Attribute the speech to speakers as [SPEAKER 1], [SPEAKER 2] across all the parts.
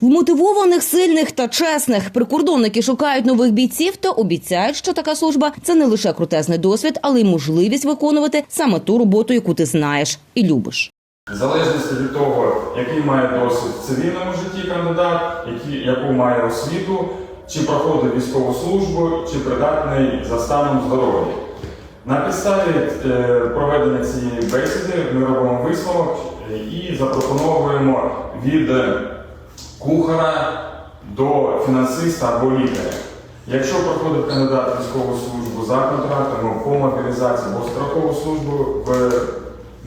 [SPEAKER 1] Вмотивованих, сильних та чесних прикордонники шукають нових бійців та обіцяють, що така служба це не лише крутезний досвід, але й можливість виконувати саме ту роботу, яку ти знаєш і любиш.
[SPEAKER 2] В залежності від того, який має досвід в цивільному житті кандидат, які, яку має освіту, чи проходить військову службу, чи придатний за станом здоров'я. На підставі е, проведення цієї бесіди ми робимо висновок е, і запропонуємо від кухара до фінансиста або лікаря. Якщо проходить кандидат військову службу за контрактом, по мобілізації або страхову службу в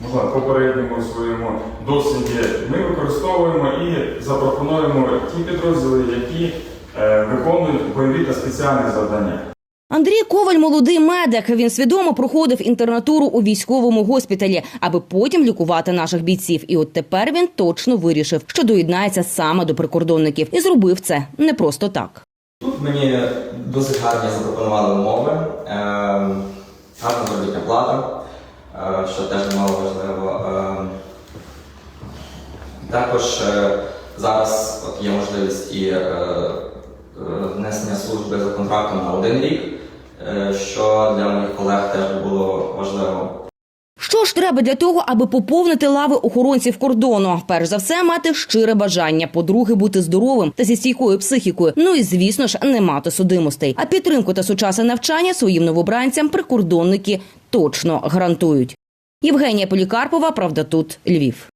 [SPEAKER 2] можливо, попередньому своєму досвіді, ми використовуємо і запропонуємо ті підрозділи, які е, виконують бойові та спеціальні завдання.
[SPEAKER 1] Андрій Коваль молодий медик. Він свідомо проходив інтернатуру у військовому госпіталі, аби потім лікувати наших бійців. І от тепер він точно вирішив, що доєднається саме до прикордонників, і зробив це не просто так.
[SPEAKER 3] Тут мені досить гарні запропонували умови, е, гарна заробітна плата, е, що теж немало важливо. Е, також е, зараз є можливість і е, внесення служби за контрактом на один рік, що для моїх колег теж було важливо.
[SPEAKER 1] Що ж треба для того, аби поповнити лави охоронців кордону? Перш за все, мати щире бажання. По-друге, бути здоровим та зі стійкою психікою. Ну і звісно ж, не мати судимостей. А підтримку та сучасне навчання своїм новобранцям прикордонники точно гарантують. Євгенія Полікарпова, правда, тут Львів.